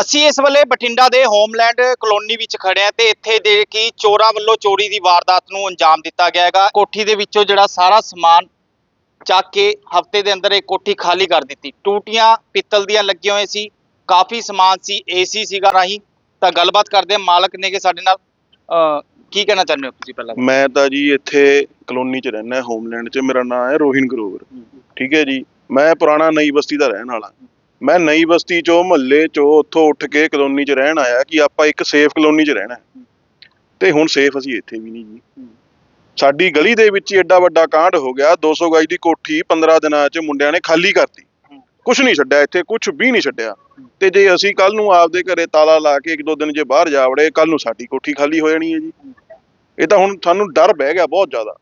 ਅਸੀਂ ਇਸ ਵੇਲੇ ਬਠਿੰਡਾ ਦੇ ਹੋਮਲੈਂਡ ਕਲੋਨੀ ਵਿੱਚ ਖੜੇ ਹਾਂ ਤੇ ਇੱਥੇ ਦੇ ਕੀ ਚੋਰਾਂ ਵੱਲੋਂ ਚੋਰੀ ਦੀ ਵਾਰਦਾਤ ਨੂੰ ਅੰਜਾਮ ਦਿੱਤਾ ਗਿਆ ਹੈਗਾ। ਕੋਠੀ ਦੇ ਵਿੱਚੋਂ ਜਿਹੜਾ ਸਾਰਾ ਸਮਾਨ ਚੱਕ ਕੇ ਹਫ਼ਤੇ ਦੇ ਅੰਦਰ ਇਹ ਕੋਠੀ ਖਾਲੀ ਕਰ ਦਿੱਤੀ। ਟੂਟੀਆਂ ਪਿੱਤਲ ਦੀਆਂ ਲੱਗੀਆਂ ਹੋਈਆਂ ਸੀ ਕਾਫੀ ਸਮਾਨ ਸੀ ਏਸੀ ਸੀਗਾ ਰਾਹੀਂ ਤਾਂ ਗੱਲਬਾਤ ਕਰਦੇ ਹਾਂ ਮਾਲਕ ਨੇਗੇ ਸਾਡੇ ਨਾਲ। ਅਹ ਕੀ ਕਹਿਣਾ ਚਾਹੁੰਦੇ ਹੋ ਤੁਸੀਂ ਪਹਿਲਾਂ? ਮੈਂ ਤਾਂ ਜੀ ਇੱਥੇ ਕਲੋਨੀ 'ਚ ਰਹਿਣਾ ਹੋਮਲੈਂਡ 'ਚ। ਮੇਰਾ ਨਾਮ ਹੈ ਰੋਹਿਨ ਗਰੋਵਰ। ਠੀਕ ਹੈ ਜੀ। ਮੈਂ ਪੁਰਾਣਾ ਨਈ ਬਸਤੀ ਦਾ ਰਹਿਣ ਵਾਲਾ। ਮੈਂ ਨਈ ਬਸਤੀ 'ਚੋਂ, ਮਹੱਲੇ 'ਚੋਂ ਉੱਥੋਂ ਉੱਠ ਕੇ ਕਲੋਨੀ 'ਚ ਰਹਿਣ ਆਇਆ ਕਿ ਆਪਾਂ ਇੱਕ ਸੇਫ ਕਲੋਨੀ 'ਚ ਰਹਿਣਾ ਹੈ। ਤੇ ਹੁਣ ਸੇਫ ਅਸੀਂ ਇੱਥੇ ਵੀ ਨਹੀਂ ਜੀ। ਸਾਡੀ ਗਲੀ ਦੇ ਵਿੱਚ ਹੀ ਐਡਾ ਵੱਡਾ ਕਾਂਡ ਹੋ ਗਿਆ 200 ਗਜ ਦੀ ਕੋਠੀ 15 ਦਿਨਾਂ 'ਚ ਮੁੰਡਿਆਂ ਨੇ ਖਾਲੀ ਕਰਤੀ। ਕੁਝ ਨਹੀਂ ਛੱਡਿਆ ਇੱਥੇ ਕੁਝ ਵੀ ਨਹੀਂ ਛੱਡਿਆ। ਤੇ ਜੇ ਅਸੀਂ ਕੱਲ ਨੂੰ ਆਪਦੇ ਘਰੇ ਤਾਲਾ ਲਾ ਕੇ ਇੱਕ ਦੋ ਦਿਨ ਜੇ ਬਾਹਰ ਜਾ ਵੜੇ ਕੱਲ ਨੂੰ ਸਾਡੀ ਕੋਠੀ ਖਾਲੀ ਹੋ ਜਾਣੀ ਹੈ ਜੀ। ਇਹ ਤਾਂ ਹੁਣ ਸਾਨੂੰ ਡਰ ਬਹਿ ਗਿਆ ਬਹੁਤ ਜ਼ਿਆਦਾ।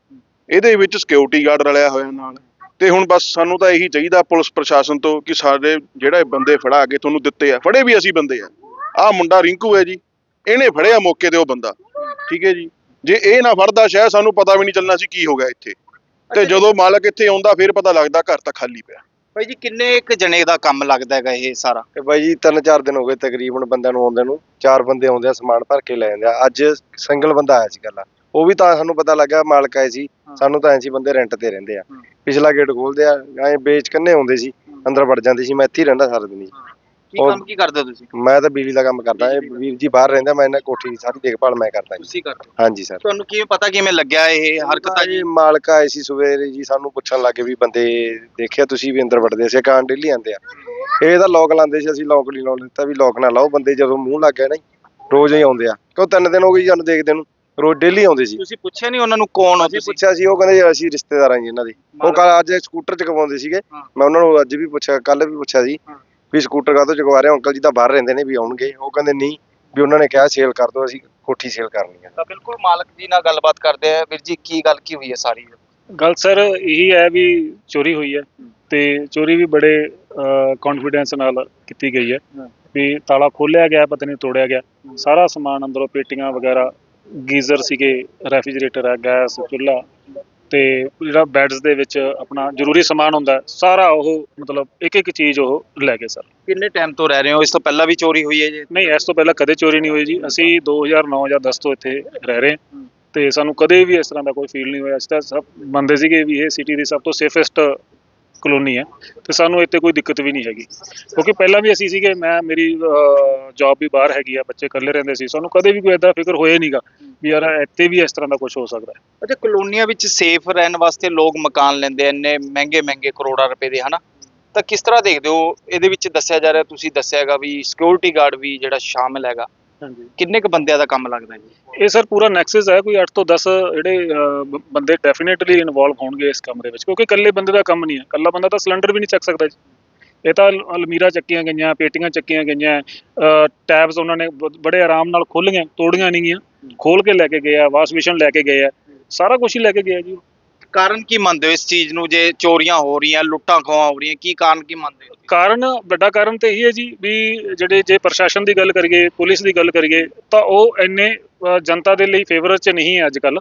ਇਹਦੇ ਵਿੱਚ ਸਿਕਿਉਰਿਟੀ ਗਾਰਡ ਰਲਿਆ ਹੋਇਆ ਨਾਲ। ਤੇ ਹੁਣ ਬਸ ਸਾਨੂੰ ਤਾਂ ਇਹੀ ਚਾਹੀਦਾ ਪੁਲਿਸ ਪ੍ਰਸ਼ਾਸਨ ਤੋਂ ਕਿ ਸਾਡੇ ਜਿਹੜੇ ਬੰਦੇ ਫੜਾ ਕੇ ਤੁਹਾਨੂੰ ਦਿੱਤੇ ਆ ਫੜੇ ਵੀ ਅਸੀਂ ਬੰਦੇ ਆ। ਆਹ ਮੁੰਡਾ ਰਿੰਕੂ ਹੈ ਜੀ ਇਹਨੇ ਫੜਿਆ ਮੌਕੇ ਤੇ ਉਹ ਬੰਦਾ ਠੀਕ ਹੈ ਜੀ। ਜੇ ਇਹ ਨਾ ਫੜਦਾ ਸ਼ਾਇਦ ਸਾਨੂੰ ਪਤਾ ਵੀ ਨਹੀਂ ਚੱਲਣਾ ਸੀ ਕੀ ਹੋ ਗਿਆ ਇੱਥੇ। ਤੇ ਜਦੋਂ ਮਾਲਕ ਇੱਥੇ ਆਉਂਦਾ ਫਿਰ ਪਤਾ ਲੱਗਦਾ ਘਰ ਤਾਂ ਖਾਲੀ ਪਿਆ। ਭਾਈ ਜੀ ਕਿੰਨੇ ਇੱਕ ਜਣੇ ਦਾ ਕੰਮ ਲੱਗਦਾ ਹੈਗਾ ਇਹ ਸਾਰਾ? ਤੇ ਬਾਈ ਜੀ ਤਿੰਨ ਚਾਰ ਦਿਨ ਹੋ ਗਏ ਤਕਰੀਬਨ ਬੰਦਿਆਂ ਨੂੰ ਆਉਂਦੇ ਨੂੰ। ਚਾਰ ਬੰਦੇ ਆਉਂਦੇ ਆ ਸਮਾਨ ਭਰ ਕੇ ਲੈ ਜਾਂਦੇ ਆ। ਅੱਜ ਸਿੰਗਲ ਬੰਦਾ ਆਇਆ ਸੀ ਕੱਲਾ ਉਹ ਵੀ ਤਾਂ ਸਾਨੂੰ ਪਤਾ ਲੱਗਾ ਮਾਲਕ ਆਏ ਸੀ। ਸਾਨੂੰ ਤਾਂ ਐਂ ਸੀ ਬੰਦੇ ਰੈਂਟ ਤੇ ਰਹਿੰਦੇ ਆ। ਪਿਛਲਾ ਗੇਟ ਖੋਲਦੇ ਆ ਐਂ ਵੇਚ ਕੰਨੇ ਆਉਂਦੇ ਸੀ ਅੰਦਰ ਵੜ ਜਾਂਦੇ ਸੀ ਮੈਂ ਇੱਥੇ ਹੀ ਰਹਿੰਦਾ ਸਾਰਾ ਦਿਨ ਜੀ ਕੀ ਉਹ- ਕੰਮ ਕੀ ਕਰਦੇ ਹੋ ਤੁਸੀਂ? ਮੈਂ ਤਾਂ ਬਿਜਲੀ ਦਾ ਕੰਮ ਕਰਦਾ ਇਹ ਵੀਰ ਜੀ ਬਾਹਰ ਰਹਿੰਦਾ ਮੈਂ ਇਹਨਾਂ ਕੋਠੀ ਦੀ ਸਾਰੀ ਦੇਖਭਾਲ ਮੈਂ ਕਰਦਾ ਜੀ। ਤੁਸੀਂ ਕਰਦੇ ਹੋ? ਹਾਂਜੀ ਸਰ। ਤੁਹਾਨੂੰ ਕਿਵੇਂ ਪਤਾ ਕਿਵੇਂ ਲੱਗਿਆ ਇਹ ਹਰਕਤਾਂ ਜੀ? ਜੀ ਮਾਲਕ ਆਏ ਸੀ ਸਵੇਰੇ ਜੀ ਸਾਨੂੰ ਪੁੱਛਣ ਲੱਗੇ ਵੀ ਬੰਦੇ ਦੇਖਿਆ ਤੁਸੀਂ ਵੀ ਅੰਦਰ ਵੜਦੇ ਸੀ ਕਾਂ ਡੇਲੀ ਆਂਦੇ ਆ। ਇਹ ਤਾਂ ਲੋਕ ਲਾਉਂਦੇ ਸੀ ਅਸੀਂ ਲੋਕ ਨਹੀਂ ਲਾਉਣ ਦਿੱਤਾ ਵੀ ਲੋਕ ਨਾ ਲਾਓ ਬੰਦੇ ਜਦੋਂ ਮੂੰਹ ਲੱਗ ਗਿਆ ਨਾ ਜੀ, ਰੋਜ਼ ਹੀ ਆਉਂਦੇ ਆ। ਕਿਉਂ ਤਿੰਨ ਦਿਨ ਹੋ ਗਏ ਜੀ ਸਾਨੂੰ ਦੇਖਦੇ ਨੂੰ। ਰੋਜ਼ ਡੇਲੀ ਆਉਂਦੇ ਸੀ। ਤੁਸੀਂ ਪੁੱਛਿਆ ਨਹੀਂ ਉਹਨਾਂ ਨੂੰ ਕੌਣ ਹੋ ਅਸੀਂ ਤੁਸੀਂ? ਪੁੱਛਿਆ ਸੀ ਉਹ ਕਹਿੰਦੇ ਜੀ ਅਸੀਂ ਰਿਸ਼ਤੇਦਾਰ ਆਂ ਜੀ ਇਹਨਾਂ ਦੇ। ਉਹ ਕੱਲ ਅੱਜ ਸਕੂਟਰ ਚਕਵਾਉਂਦੇ ਸੀਗੇ। ਹਾਂ। ਮੈਂ ਉਹਨਾਂ ਨੂੰ ਅੱਜ ਵੀ ਪੁੱਛਿਆ ਕੱਲ ਵੀ ਪੁੱਛਿਆ ਸੀ ਹਾਂ। ਵੀ ਸਕੂਟਰ ਕਾਹਤੋਂ ਚਕਵਾ ਰਹੇ ਹੋ? ਅੰਕਲ ਜੀ ਤਾਂ ਬਾਹਰ ਰਹਿੰਦੇ ਨੇ ਵੀ ਆਉਣਗੇ। ਉਹ ਕਹਿੰਦੇ ਨਹੀਂ ਵੀ ਉਹਨਾਂ ਨੇ ਕਿਹਾ ਸੇਲ ਕਰ ਦਿਓ ਅਸੀਂ ਕੋਠੀ ਸੇਲ ਕਰਨੀ ਆ। ਤਾਂ ਬਿਲਕੁਲ ਮਾਲਕ ਜੀ ਨਾਲ ਗੱਲਬਾਤ ਕਰਦੇ ਆ। ਵੀਰ ਜੀ ਕੀ ਗੱਲ ਕੀ ਹੋਈ ਹੈ ਸਾਰੀ? ਗੱਲ ਸਰ ਇਹੀ ਹੈ ਵੀ ਚੋਰੀ ਹੋਈ ਹੈ ਤੇ ਚੋਰੀ ਵੀ ਬੜੇ ਕੌਨਫੀਡੈਂਸ ਨਾਲ ਕੀਤੀ ਗਈ ਹੈ ਹਾਂ। ਵੀ ਤਾਲਾ ਖੋਲਿਆ ਗਿਆ ਪਤਾ ਨਹੀਂ ਤੋੜਿਆ ਗਿਆ। ਸਾਰਾ ਸਮਾਨ ਅੰਦਰੋਂ ਪੇਟੀਆਂ ਵਗੈਰਾ ਗੀਜ਼ਰ ਸੀਗੇ ਰੈਫ੍ਰਿਜਰੇਟਰ ਹੈ ਗੈਸ ਚੁੱਲ੍ਹਾ ਤੇ ਜਿਹੜਾ ਬੈੱਡਸ ਦੇ ਵਿੱਚ ਆਪਣਾ ਜ਼ਰੂਰੀ ਸਮਾਨ ਹੁੰਦਾ ਸਾਰਾ ਉਹ ਮਤਲਬ ਇੱਕ ਇੱਕ ਚੀਜ਼ ਉਹ ਲੈ ਗਏ ਸਰ। ਕਿੰਨੇ ਟਾਈਮ ਤੋਂ ਰਹਿ ਰਹੇ ਹੋ? ਇਸ ਤੋਂ ਪਹਿਲਾਂ ਵੀ ਚੋਰੀ ਹੋਈ ਹੈ ਜੀ? ਨਹੀਂ ਇਸ ਤੋਂ ਪਹਿਲਾਂ ਕਦੇ ਚੋਰੀ ਨਹੀਂ ਹੋਈ ਜੀ। ਅਸੀਂ 2009 ਜਾਂ 10 ਤੋਂ ਇੱਥੇ ਰਹਿ ਰਹੇ ਹਾਂ। ਤੇ ਸਾਨੂੰ ਕਦੇ ਵੀ ਇਸ ਤਰ੍ਹਾਂ ਦਾ ਕੋਈ ਫੀਲ ਨਹੀਂ ਹੋਇਆ। ਅਸੀਂ ਤਾਂ ਸਭ ਮੰਨਦੇ ਸੀਗੇ ਵੀ ਇਹ ਸਿਟੀ ਦੀ ਸਭ ਤੋਂ ਸੇਫੈਸਟ ਕਲੋਨੀ ਹੈ ਤੇ ਸਾਨੂੰ ਇੱਥੇ ਕੋਈ ਦਿੱਕਤ ਵੀ ਨਹੀਂ ਹੈਗੀ। ਕਿਉਂਕਿ ਪਹਿਲਾਂ ਵੀ ਅਸੀਂ ਸੀਗੇ, ਮੈਂ, ਮੇਰੀ ਜੌਬ ਵੀ ਬਾਹਰ ਹੈਗੀ ਆ, ਬੱਚੇ ਇਕੱਲੇ ਰਹਿੰਦੇ ਸੀ। ਸਾਨੂੰ ਕਦੇ ਵੀ ਕੋਈ ਏਦਾਂ ਫਿਕਰ ਹੋਇਆ ਨਹੀਂਗਾ ਵੀ ਯਾਰ, ਇੱਥੇ ਵੀ ਇਸ ਤਰ੍ਹਾਂ ਦਾ ਕੁਝ ਹੋ ਸਕਦਾ ਹੈ। ਅੱਛਾ, ਕਲੋਨੀਆਂ ਵਿੱਚ ਸੇਫ ਰਹਿਣ ਵਾਸਤੇ ਲੋਕ ਮਕਾਨ ਲੈਂਦੇ ਆ, ਇੰਨੇ ਮਹਿੰਗੇ ਮਹਿੰਗੇ ਕਰੋੜਾਂ ਰੁਪਏ ਦੇ, ਹਨਾ? ਤਾਂ ਕਿਸ ਤਰ੍ਹਾਂ ਦੇਖਦੇ ਹੋ? ਇਹਦੇ ਵਿੱਚ ਦੱਸਿਆ ਜਾ ਰਿਹਾ, ਤੁਸੀਂ ਦੱਸਿਆ ਹੈਗਾ ਵੀ ਸਿਕਿਉਰਿਟੀ ਗਾਰਡ ਵੀ ਜਿਹੜਾ ਸ਼ਾਮਿਲ ਹੈਗਾ। ਹਾਂਜੀ। ਕਿੰਨੇ ਕ ਬੰਦਿਆਂ ਦਾ ਕੰਮ ਲੱਗਦਾ ਜੀ? ਇਹ ਸਰ ਪੂਰਾ ਨੈਕਸਸ ਹੈ ਕੋਈ 8 ਤੋਂ 10 ਜਿਹੜੇ ਅਹ, ਬ- ਬੰਦੇ ਡੈਫੀਨੇਟਲੀ ਇਨਵੋਲਵ ਹੋਣਗੇ ਇਸ ਕੰਮ ਦੇ ਵਿੱਚ ਕਿਉਂਕਿ ਇਕੱਲੇ ਬੰਦੇ ਦਾ ਕੰਮ ਨਹੀਂ ਹੈ। ਇਕੱਲਾ ਬੰਦਾ ਤਾਂ ਸਿਲੰਡਰ ਵੀ ਨਹੀਂ ਚੱਕ ਸਕਦਾ ਜੀ। ਇਹ ਤਾਂ ਅਲ- ਅਲਮੀਰਾ ਚੱਕੀਆਂ ਗਈਆਂ ਪੇਟੀਆਂ ਚੱਕੀਆਂ ਗਈਆਂ ਟੈਬਸ ਉਹਨਾਂ ਨੇ ਬ- ਬੜੇ ਆਰਾਮ ਨਾਲ ਖੋਲੀਆਂ ਤੋੜੀਆਂ ਨਹੀਂ ਗਈਆਂ ਖੋਲ ਕੇ ਲੈ ਕੇ ਗਏ ਆ ਵਾਸ਼ ਬੇਸ਼ਨ ਲੈ ਕੇ ਗਏ ਆ ਸਾਰਾ ਕੁਝ ਹੀ ਲੈ ਕੇ ਗਏ ਆ ਜੀ ਉਹ। ਕਾਰਨ ਕੀ ਮੰਨਦੇ ਹੋ ਇਸ ਚੀਜ਼ ਨੂੰ ਜੇ ਚੋਰੀਆਂ ਹੋ ਰਹੀਆਂ ਲੁੱਟਾਂ ਖੋਹਾਂ ਹੋ ਰਹੀਆਂ ਕੀ ਕਾਰਨ ਕੀ ਮੰਨਦੇ ਹੋ ਕਾਰਨ ਵੱਡਾ ਕਾਰਨ ਤੇ ਇਹੀ ਹੈ ਜੀ ਵੀ ਜਿਹੜੇ ਜੇ ਪ੍ਰਸ਼ਾਸਨ ਦੀ ਗੱਲ ਕਰੀਏ ਪੁਲਿਸ ਦੀ ਗੱਲ ਕਰੀਏ ਤਾਂ ਉਹ ਇੰਨੇ ਜਨਤਾ ਦੇ ਲਈ ਫੇਵਰ 'ਚ ਨਹੀਂ ਹੈ ਅੱਜ ਕੱਲ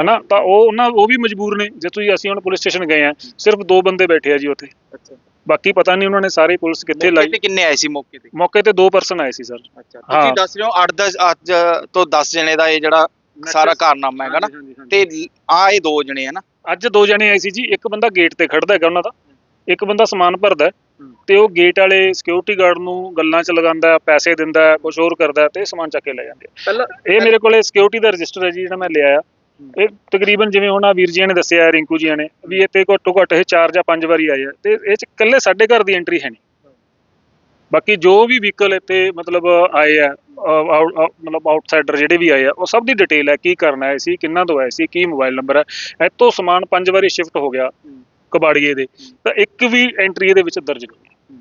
ਹਨਾ? ਤਾਂ ਉਹ ਉਹਨਾਂ ਉਹ ਵੀ ਮਜਬੂਰ ਨੇ ਜੇ ਤੁਸੀਂ ਅਸੀਂ ਹੁਣ ਪੁਲਿਸ ਸਟੇਸ਼ਨ ਗਏ ਆ ਸਿਰਫ ਦੋ ਬੰਦੇ ਬੈਠੇ ਆ ਜੀ ਉੱਥੇ। ਅੱਛਾ। ਬਾਕੀ ਪਤਾ ਨਹੀਂ ਉਹਨਾਂ ਨੇ ਸਾਰੇ ਪੁਲਿਸ ਕਿੱਥੇ ਮੌਕੇ ਲਾਈ। ਤੇ ਕਿੰਨੇ ਆਏ ਸੀ ਮੌਕੇ ਤੇ? ਮੌਕੇ ਤੇ ਦੋ ਪਰਸਨ ਆਏ ਸੀ ਸਰ ਅੱਛਾ। ਤੁਸੀਂ ਦੱਸ ਰਹੇ ਹੋ 8 10 ਅੱਜ ਤੋਂ 10 ਜਣੇ ਦਾ ਇਹ ਜਿਹੜਾ ਸਾਰਾ ਕਾਰਨਾਮਾ ਹੈਗਾ ਨਾ। ਤੇ ਆ ਇਹ ਦੋ ਜਣੇ ਹੈ ਨਾ। ਅੱਜ ਦੋ ਜਣੇ ਆਏ ਸੀ ਜੀ ਇੱਕ ਬੰਦਾ ਗੇਟ ਤੇ ਖੜਦਾ ਹੈਗਾ ਉਹਨਾਂ ਦਾ ਇੱਕ ਬੰਦਾ ਸਮਾਨ ਭਰਦਾ। ਤੇ ਉਹ ਗੇਟ ਵਾਲੇ ਸਿਕਿਉਰਿਟੀ ਗਾਰਡ ਨੂੰ ਗੱਲਾਂ 'ਚ ਲਗਾਉਂਦਾ ਪੈਸੇ ਦਿੰਦਾ ਕੁਛ ਹੋਰ ਕਰਦਾ ਤੇ ਸਮਾਨ ਚੱਕ ਕੇ ਲੈ ਜਾਂਦੇ ਪਹਿਲਾਂ ਇਹ ਮੇਰੇ ਕੋਲੇ ਸਿਕਿਉਰਿਟੀ ਦਾ ਰਜਿਸਟਰ ਹੈ ਜੀ ਜਿਹੜਾ ਮੈਂ ਲਿਆ ਆ ਇਹ ਤਕਰੀਬਨ ਜਿਵੇਂ ਹੁਣ ਆ ਵੀਰ ਜੀਆਂ ਨੇ ਦੱਸਿਆ ਰਿੰਕੂ ਜੀਆਂ ਨੇ ਵੀ ਇੱਥੇ ਘੱਟੋ ਘੱਟ ਇਹ 4 ਜਾਂ 5 ਵਾਰੀ ਆਏ ਆ। ਤੇ ਇਹ ਚ ਇਕੱਲੇ ਸਾਡੇ ਘਰ ਦੀ ਐਂਟਰੀ ਹੈ ਨਹੀਂ। ਬਾਕੀ ਜੋ ਵੀ ਵਹੀਕਲ ਇੱਥੇ ਮਤਲਬ ਆਏ ਆ ਮਤਲਬ ਆਊਟਸਾਈਡਰ ਜਿਹੜੇ ਵੀ ਆਏ ਆ ਉਹ ਸਭ ਦੀ ਡਿਟੇਲ ਹੈ ਕੀ ਕਰਨਾ ਹੈ ਸੀ ਕਿੰਨਾ ਤੋਂ ਆਏ ਸੀ ਕੀ ਮੋਬਾਈਲ ਨੰਬਰ ਹੈ। ਇੱਥੋਂ ਸਮਾਨ 5 ਵਾਰੀ ਸ਼ਿਫਟ ਹੋ ਗਿਆ ਕਬਾੜੀਏ ਦੇ। ਤਾਂ ਇੱਕ ਵੀ ਐਂਟਰੀ ਇਹਦੇ ਵਿੱਚ ਦਰਜ ਨਹੀਂ।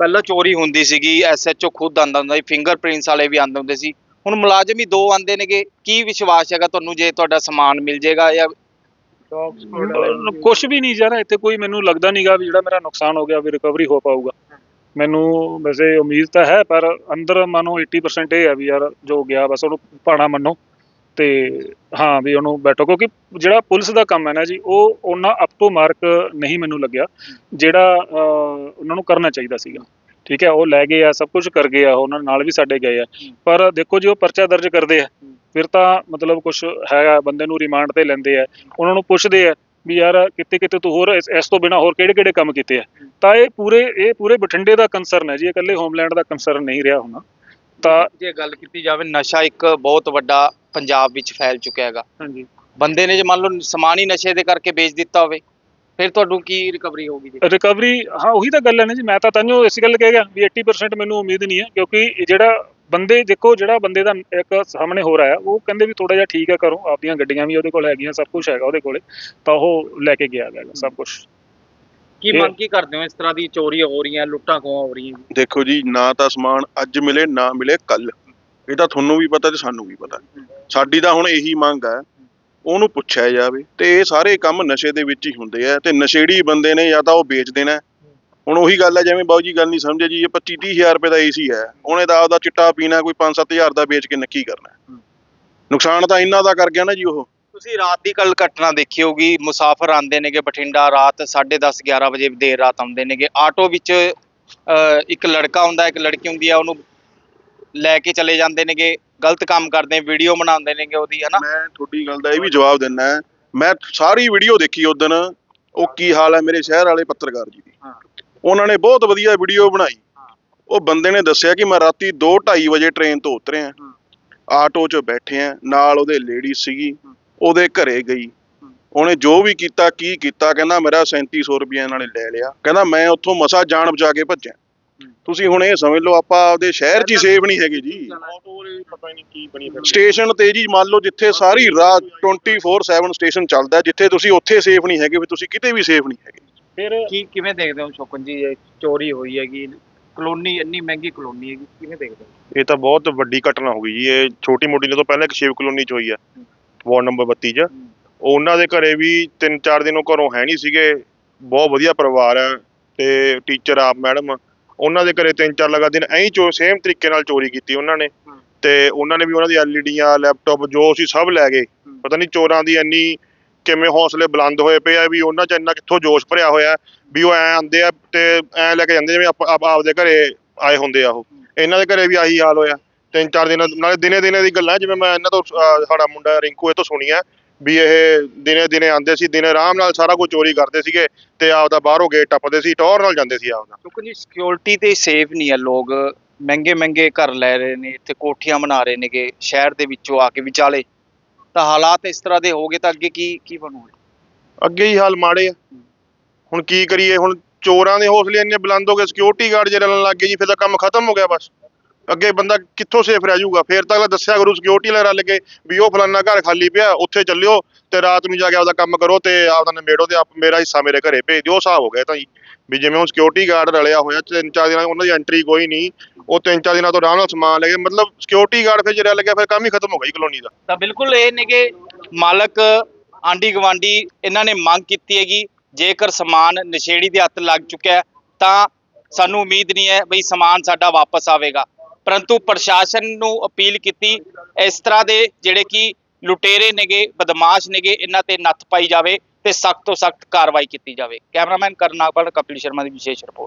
ਪਹਿਲਾਂ ਚੋਰੀ ਹੁੰਦੀ ਸੀਗੀ ਐਸਐਚਓ ਖੁਦ ਆਂਦਾ ਹੁੰਦਾ ਸੀ ਫਿੰਗਰਪ੍ਰਿੰਟਸ ਵਾਲੇ ਵੀ ਆਂਦੇ ਹੁੰਦੇ ਸੀ। ਹੁਣ ਮੁਲਾਜ਼ਮ ਹੀ ਦੋ ਆਂਦੇ ਨੇਗੇ ਕੀ ਵਿਸ਼ਵਾਸ ਹੈਗਾ ਤੁਹਾਨੂੰ ਜੇ ਤੁਹਾਡਾ ਸਮਾਨ ਮਿਲ ਜਾਏਗਾ ਜਾਂ ਕੁਝ ਵੀ ਨਹੀਂ ਯਾਰ ਇੱਥੇ ਕੋਈ ਮੈਨੂੰ ਲੱਗਦਾ ਨਹੀਂਗਾ ਵੀ ਜਿਹੜਾ ਮੇਰਾ ਨੁਕਸਾਨ ਹੋ ਗਿਆ ਵੀ ਰਿਕਵਰੀ ਹੋ ਪਾਊਗਾ। ਮੈਨੂੰ ਵੈਸੇ ਉਮੀਦ ਤਾਂ ਹੈ, ਪਰ ਅੰਦਰ ਮਾਨੋ 80% ਇਹ ਹੈ ਵੀ ਯਾਰ ਜੋ ਗਿਆ, ਬਸ ਉਹਨੂੰ ਪਾਣਾ ਮੰਨੋ। ਤੇ ਹਾਂ ਵੀ ਉਹਨੂੰ ਬੈਠੋ, ਕਿਉਂਕਿ ਜਿਹੜਾ ਪੁਲਿਸ ਦਾ ਕੰਮ ਹੈ ਨਾ ਜੀ, ਉਹ ਉਹਨਾਂ ਅਪ ਟੂ ਮਾਰਕ ਨਹੀਂ ਮੈਨੂੰ ਲੱਗਿਆ। ਜਿਹੜਾ ਉਹਨਾਂ ਨੂੰ ਕਰਨਾ ਚਾਹੀਦਾ ਸੀਗਾ। ਠੀਕ ਹੈ, ਉਹ ਲੈ ਗਏ ਆ, ਸਭ ਕੁਝ ਕਰ ਗਏ ਆ, ਉਹਨਾਂ ਨਾਲ ਵੀ ਸਾਡੇ ਗਏ ਆ। ਪਰ ਦੇਖੋ ਜੀ, ਉਹ ਪਰਚਾ ਦਰਜ ਕਰਦੇ ਆ। ਫਿਰ ਤਾਂ ਮਤਲਬ ਕੁਝ ਹੈਗਾ, ਬੰਦੇ ਨੂੰ ਰਿਮਾਂਡ ਤੇ ਲੈਂਦੇ ਆ। ਉਹਨਾਂ ਨੂੰ ਪੁੱਛਦੇ ਆ ਵੀ ਯਾਰ ਕਿਤੇ ਕਿਤੇ ਤੂੰ ਹੋਰ ਇਸ ਇਸ ਤੋਂ ਬਿਨਾ ਹੋਰ ਕਿਹੜੇ ਕਿਹੜੇ ਕੰਮ ਕੀਤੇ ਆ? ਤਾਂ ਇਹ ਪੂਰੇ ਇਹ ਪੂਰੇ ਬਠਿੰਡੇ ਦਾ ਕੰਸਰਨ ਹੈ ਜੀ ਇਕੱਲੇ ਹੋਮਲੈਂਡ ਦਾ ਕੰਸਰਨ ਨਹੀਂ ਰਿਹਾ ਹੁਣ। ਤਾਂ ਜੇ ਗੱਲ ਕੀਤੀ ਜਾਵੇ ਨਸ਼ਾ ਇੱਕ ਬਹੁਤ ਵੱਡਾ ਪੰਜਾਬ ਵਿੱਚ ਫੈਲ ਚੁੱਕਿਆ ਹੈਗਾ। ਹਾਂਜੀ। ਬੰਦੇ ਨੇ ਜੇ ਮੰਨ ਲਓ ਸਮਾਨ ਹੀ ਨਸ਼ੇ ਦੇ ਕਰਕੇ ਵੇਚ ਦਿੱਤਾ ਹੋਵੇ ਫਿਰ ਤੁਹਾਨੂੰ ਕੀ ਰਿਕਵਰੀ ਹੋਊਗੀ ਜੀ? ਰਿਕਵਰੀ ਹਾਂ ਉਹੀ ਤਾਂ ਗੱਲ ਹੈ ਨਾ ਜੀ ਮੈਂ ਤਾਂ ਤਾਂਹੀਓ ਇਸ ਗੱਲ ਕਹਿ ਗਿਆ ਵੀ 80% ਮੈਨੂੰ ਉਮੀਦ ਨਹੀਂ ਹੈ ਕਿਉਂਕਿ ਜਿਹੜਾ ਬੰਦੇ ਦੇਖੋ ਜਿਹੜਾ ਬੰਦੇ ਦਾ ਇੱਕ ਸਾਹਮਣੇ ਹੋ ਰਿਹਾ ਉਹ ਕਹਿੰਦੇ ਵੀ ਥੋੜਾ ਜਿਹਾ ਠੀਕ ਹੈ ਕਰੋ ਆਪਦੀਆਂ ਗੱਡੀਆਂ ਵੀ ਉਹਦੇ ਕੋਲ ਹੈਗੀਆਂ ਸਭ ਕੁਝ ਹੈਗਾ ਉਹਦੇ ਕੋਲੇ ਤਾਂ ਉਹ ਲੈ ਕੇ ਗਿਆ ਹੈਗਾ ਸਭ ਕੁਝ ਕੀ ਮੰਗ ਕੀ ਕਰਦੇ ਹੋ ਇਸ ਤਰ੍ਹਾਂ ਦੀ ਚੋਰੀ ਹੋ ਰਹੀਆਂ ਲੁੱਟਾਂ ਖੋਹਾਂ ਹੋ ਰਹੀਆਂ? ਦੇਖੋ ਜੀ ਨਾ ਤਾਂ ਸਮਾਨ ਅੱਜ ਮਿਲੇ ਨਾ ਮਿਲੇ ਕੱਲ ਇਹ ਤਾਂ ਤੁਹਾਨੂੰ ਵੀ ਪਤਾ ਤੇ ਸਾਨੂੰ ਵੀ ਪਤਾ ਸਾਡੀ ਤਾਂ ਹੁਣ ਇਹੀ ਮੰਗ ਹੈ ਉਹਨੂੰ ਪੁੱਛਿਆ ਜਾਵੇ ਤੇ ਇਹ ਸਾਰੇ ਕੰਮ ਨਸ਼ੇ ਦੇ ਵਿੱਚ ਹੀ ਹੁੰਦੇ ਆ ਤੇ ਨਸ਼ੇੜੀ ਬੰਦੇ ਨੇ ਜਾਂ ਤਾਂ ਉਹ ਵੇਚ ਦੇਣਾ। ਹੁਣ ਉਹੀ ਗੱਲ ਹੈ ਜਿਵੇਂ ਬਾਊ ਜੀ ਗੱਲ ਨਹੀਂ ਸਮਝੇ ਜੀ ਇਹ 25 30 ਹਜ਼ਾਰ ਰੁਪਏ ਦਾ ਏਸੀ ਹੈ ਉਹਨੇ ਤਾਂ ਆਪਦਾ ਚਿੱਟਾ ਪੀਣਾ ਕੋਈ 5 ਹਜ਼ਾਰ ਦਾ ਵੇਚ ਕੇ ਨੱਕੀ ਕਰਨਾ। ਨੁਕਸਾਨ ਤਾਂ ਇਹਨਾਂ ਦਾ ਕਰ ਗਿਆ ਨਾ ਜੀ ਉਹ ਤੁਸੀਂ ਰਾਤ ਦੀ ਕੱਲ ਘਟਨਾ ਦੇਖੀ ਹੋਗੀ ਮੁਸਾਫਰ ਆਉਂਦੇ ਨੇਗੇ ਬਠਿੰਡਾ ਰਾਤ 10:30 11 ਵਜੇ ਦੇਰ ਰਾਤ ਆਉਂਦੇ ਨੇਗੇ ਆਟੋ ਵਿੱਚ ਇੱਕ ਲੜਕਾ ਹੁੰਦਾ ਇੱਕ ਲੜਕੀ ਹੁੰਦੀ ਆ ਉਹਨੂੰ ਲੈ ਕੇ ਚਲੇ ਜਾਂਦੇ ਨੇਗੇ ਗਲਤ ਕੰਮ ਕਰਦੇ ਵੀਡੀਓ ਬਣਾਉਂਦੇ ਨੇਗੇ ਉਹਦੀ ਹਨਾ ਮੈਂ ਤੁਹਾਡੀ ਗੱਲ ਦਾ ਇਹ ਵੀ ਜਵਾਬ ਦਿੰਨਾ ਹੈ। ਮੈਂ ਸਾਰੀ ਵੀਡੀਓ ਦੇਖੀ ਉਦਣ ਉਹ ਕੀ ਹਾਲ ਹੈ ਮੇਰੇ ਸ਼ਹਿਰ ਵਾਲੇ ਪੱਤਰਕਾਰ ਜੀ ਦੀ। ਉਹਨਾਂ ਨੇ ਬਹੁਤ ਵਧੀਆ ਵੀਡੀਓ ਬਣਾਈ। ਉਹ ਬੰਦੇ ਨੇ ਦੱਸਿਆ ਕਿ ਮੈਂ ਰਾਤੀ 2:30 ਵਜੇ ਟ੍ਰੇਨ ਤੋਂ ਉਤਰਿਆ। ਆਟੋ 'ਚ ਬੈਠੇ ਆ ਨਾਲ ਉਹਦੇ ਲੇਡੀ ਸੀਗੀ। ਉਹਦੇ ਘਰੇ ਗਈ। ਉਹਨੇ ਜੋ ਵੀ ਕੀਤਾ ਕੀ ਕੀਤਾ ਕਹਿੰਦਾ ਮੇਰਾ 3700 ਰੁਪਏ ਨਾਲੇ ਲੈ ਲਿਆ। ਕਹਿੰਦਾ ਮੈਂ ਉੱਥੋਂ ਮਸਾ ਜਾਨ ਬਚਾ ਕੇ ਭੱਜਿਆ। ਤੁਸੀਂ ਹੁਣ ਇਹ ਸਮਝ ਲਓ ਆਪਾਂ ਆਪਦੇ ਸ਼ਹਿਰ 'ਚ ਹੀ ਸੇਫ ਨਹੀਂ ਹੈਗੇ ਜੀ। ਸਟੇਸ਼ਨ ਤੇ ਜੀ ਮੰਨ ਲਓ ਜਿੱਥੇ ਸਾਰੀ ਰਾਤ 24/7 ਸਟੇਸ਼ਨ ਚੱਲਦਾ ਜਿੱਥੇ ਤੁਸੀਂ ਉੱਥੇ ਸੇਫ ਨਹੀਂ ਹੈਗੇ ਵੀ ਤੁਸੀਂ ਕਿਤੇ ਵੀ ਸੇਫ ਨਹੀਂ ਹੈਗੇ। ਫਿਰ ਕੀ ਕਿਵੇਂ ਦੇਖਦੇ ਹੋ ਸ਼ੋਕਨ ਜੀ? ਇਹ ਚੋਰੀ ਹੋਈ ਹੈਗੀ ਕਲੋਨੀ ਇੰਨੀ ਮਹਿੰਗੀ ਕਲੋਨੀ ਹੈਗੀ ਕਿਵੇਂ ਦੇਖਦੇ ਹੋ? ਇਹ ਤਾਂ ਬਹੁਤ ਵੱਡੀ ਘਟਨਾ ਹੋ ਗਈ ਜੀ। ਇਹ ਛੋਟੀ ਮੋਟੀ ਨੇ ਤੋਂ ਪਹਿਲਾਂ ਇੱਕ ਸ਼ਿਵ ਕਲੋਨੀ ਚ ਹੋਈ ਆ ਵਾਰਡ ਨੰਬਰ 32 ਚ। ਉਹਨਾਂ ਦੇ ਘਰੇ ਵੀ 3-4 ਦਿਨ ਉਹ ਘਰੋਂ ਹੈ ਨਹੀਂ ਸੀਗੇ। ਬਹੁਤ ਵਧੀਆ ਪਰਿਵਾਰ ਹੈ ਤੇ ਟੀਚਰ ਆਪ ਮੈਡਮ ਉਹਨਾਂ ਦੇ ਘਰੇ 3-4 ਲਗਾ ਦਿਨ ਐਂ ਚੋ ਸੇਮ ਤਰੀਕੇ ਨਾਲ ਚੋਰੀ ਕੀਤੀ ਉਹਨਾਂ ਨੇ। ਤੇ ਉਹਨਾਂ ਨੇ ਵੀ ਉਹਨਾਂ ਦੀ ਐਲਈਡੀਆਂ ਲੈਪਟਾਪ ਜੋ ਸੀ ਸਭ ਲੈ ਗਏ। ਪਤਾ ਨਹੀਂ ਚੋਰਾਂ ਦੀ ਇੰਨੀ ਕਿਵੇਂ ਹੌਸਲੇ ਬੁਲੰਦ ਹੋਏ ਪਏ ਆ ਵੀ ਉਹਨਾਂ ਚ ਇੰਨਾ ਕਿੱਥੋਂ ਜੋਸ਼ ਭਰਿਆ ਹੋਇਆ ਵੀ ਉਹ ਐ ਆਂਦੇ ਆ ਤੇ ਐ ਲੈ ਕੇ ਜਾਂਦੇ ਜਿਵੇਂ ਆਪ ਆਪ- ਆਪਦੇ ਘਰੇ ਆਏ ਹੁੰਦੇ ਆ ਉਹ। ਇਹਨਾਂ ਦੇ ਘਰੇ ਵੀ ਆਹੀ ਹਾਲ ਹੋਇਆ। ਤਿੰਨ ਚਾਰ ਦਿਨ ਨਾਲੇ ਦਿਨੇ ਦਿਨੇ ਦੀ ਗੱਲਾਂ ਜਿਵੇਂ ਮੈਂ ਇਹਨਾਂ ਤੋਂ ਅਹ, ਸਾਡਾ ਮੁੰਡਾ ਰਿੰਕੂ ਇਹ ਤੋਂ ਸੁਣੀਆ ਵੀ ਇਹ ਦਿਨੇ ਦਿਨੇ ਆਂਦੇ ਸੀ ਦਿਨੇ ਆਰਾਮ ਨਾਲ ਸਾਰਾ ਕੁਝ ਚੋਰੀ ਕਰਦੇ ਸੀਗੇ ਤੇ ਆਪਦਾ ਬਾਹਰੋਂ ਗੇਟ ਟੱਪਦੇ ਸੀ ਟੌਰ ਨਾਲ ਜਾਂਦੇ ਸੀ ਆਪਦਾ। ਸ਼ੋਕਨ ਜੀ ਸਿਕਿਉਰਿਟੀ ਤੇ ਸੇਫ ਨਹੀਂ ਆ ਲੋਕ। ਮਹਿੰਗੇ ਮਹਿੰਗੇ ਘਰ ਲੈ ਰਹੇ ਨੇ ਇੱਥੇ ਕੋਠੀਆਂ ਬਣਾ ਰਹੇ ਨੇਗੇ ਸ਼ਹਿਰ ਦੇ ਵਿੱਚੋਂ ਆ ਕੇ ਵਿਚਾਲੇ। ਤਾਂ ਹਾਲਾਤ ਇਸ ਤਰ੍ਹਾਂ ਦੇ ਹੋਗੇ ਤਾਂ ਅੱਗੇ ਕੀ ਕੀ ਬਣੂਗਾ? ਅੱਗੇ ਹੀ ਹਾਲ ਮਾੜੇ ਆ। ਹੁਣ ਕੀ ਕਰੀਏ? ਹੁਣ ਚੋਰਾਂ ਦੇ ਹੌਸਲੇ ਇੰਨੇ ਬੁਲੰਦ ਹੋ ਗਏ ਸਿਕਿਉਰਿਟੀ ਗਾਰਡ ਜੇ ਰਲਣ ਲੱਗ ਗਏ ਜੀ ਫਿਰ ਤਾਂ ਕੰਮ ਖਤਮ ਹੋ ਗਿਆ ਬਸ। ਅੱਗੇ ਬੰਦਾ ਕਿੱਥੋਂ ਸੇਫ ਰਹਿ ਜਾਊਗਾ? ਫੇਰ ਤਾਂ ਅਗਲਾ ਦੱਸਿਆ ਕਰੂ ਸਿਕਿਉਰਿਟੀ ਵਾਲੇ ਰਲ ਕੇ ਵੀ ਉਹ ਫਲਾਨਾ ਘਰ ਖਾਲੀ ਪਿਆ ਉੱਥੇ ਚੱਲਿਓ। ਤੇ ਰਾਤ ਨੂੰ ਜਾ ਕੇ ਆਪਦਾ ਕੰਮ ਕਰੋ ਤੇ ਆਪਦਾ ਨਿਬੇੜੋ ਤੇ ਆਪ ਮੇਰਾ ਹਿੱਸਾ ਮੇਰੇ ਘਰੇ ਭੇਜ ਦਿਓ ਹਿਸਾਬ ਹੋ ਗਿਆ ਤਾਂ ਜੀ ਵੀ ਜਿਵੇਂ ਹੁਣ ਸਿਕਿਉਰਿਟੀ ਗਾਰਡ ਰਲਿਆ ਹੋਇਆ ਤਿੰਨ ਚਾਰ ਦਿਨਾਂ ਉਹਨਾਂ ਦੀ ਐਂਟਰੀ ਕੋਈ ਨਹੀਂ ਉਹ ਤਿੰਨ ਚਾਰ ਦਿਨਾਂ ਤੋਂ ਆਰਾਮ ਨਾਲ ਸਮਾਨ ਲੈ ਗਏ ਮਤਲਬ ਸਿਕਿਉਰਿਟੀ ਗਾਰਡ ਫਿਰ ਜਿਹੜਾ ਲੱਗਿਆ ਫਿਰ ਕੰਮ ਹੀ ਖਤਮ ਹੋ ਗਿਆ ਜੀ ਕਲੋਨੀ ਦਾ। ਤਾਂ ਬਿਲਕੁਲ ਇਹ ਨੇਗੇ ਮਾਲਕ ਆਂਡੀ ਗਵਾਂਡੀ ਇਹਨਾਂ ਨੇ ਮੰਗ ਕੀਤੀ ਹੈਗੀ ਜੇਕਰ ਸਮਾਨ ਨਸ਼ੇੜੀ ਦੇ ਹੱਥ ਲੱਗ ਚੁੱਕਿਆ ਹੈ, ਤਾਂ ਸਾਨੂੰ ਉਮੀਦ ਨਹੀਂ ਹੈ ਬਈ ਸਮਾਨ ਸਾਡਾ ਵਾਪਸ ਆਵੇਗਾ। ਪਰੰਤੂ ਪ੍ਰਸ਼ਾਸਨ ਨੂੰ ਅਪੀਲ ਕੀਤੀ ਇਸ ਤਰ੍ਹਾਂ ਦੇ ਜਿਹੜੇ ਕਿ ਲੁਟੇਰੇ ਨੇਗੇ, ਬਦਮਾਸ਼ ਨੇਗੇ, ਇਹਨਾਂ ਤੇ ਨੱਥ ਪਾਈ ਜਾਵੇ ਤੇ ਸਖਤ ਤੋਂ ਸਖਤ ਕਾਰਵਾਈ ਕੀਤੀ ਜਾਵੇ। ਕੈਮਰਾਮੈਨ ਕਰਨ ਕਰਨਾਲ ਕਪਿਲ ਸ਼ਰਮਾ ਦੀ ਵਿਸ਼ੇਸ਼ ਰਿਪੋਰਟ।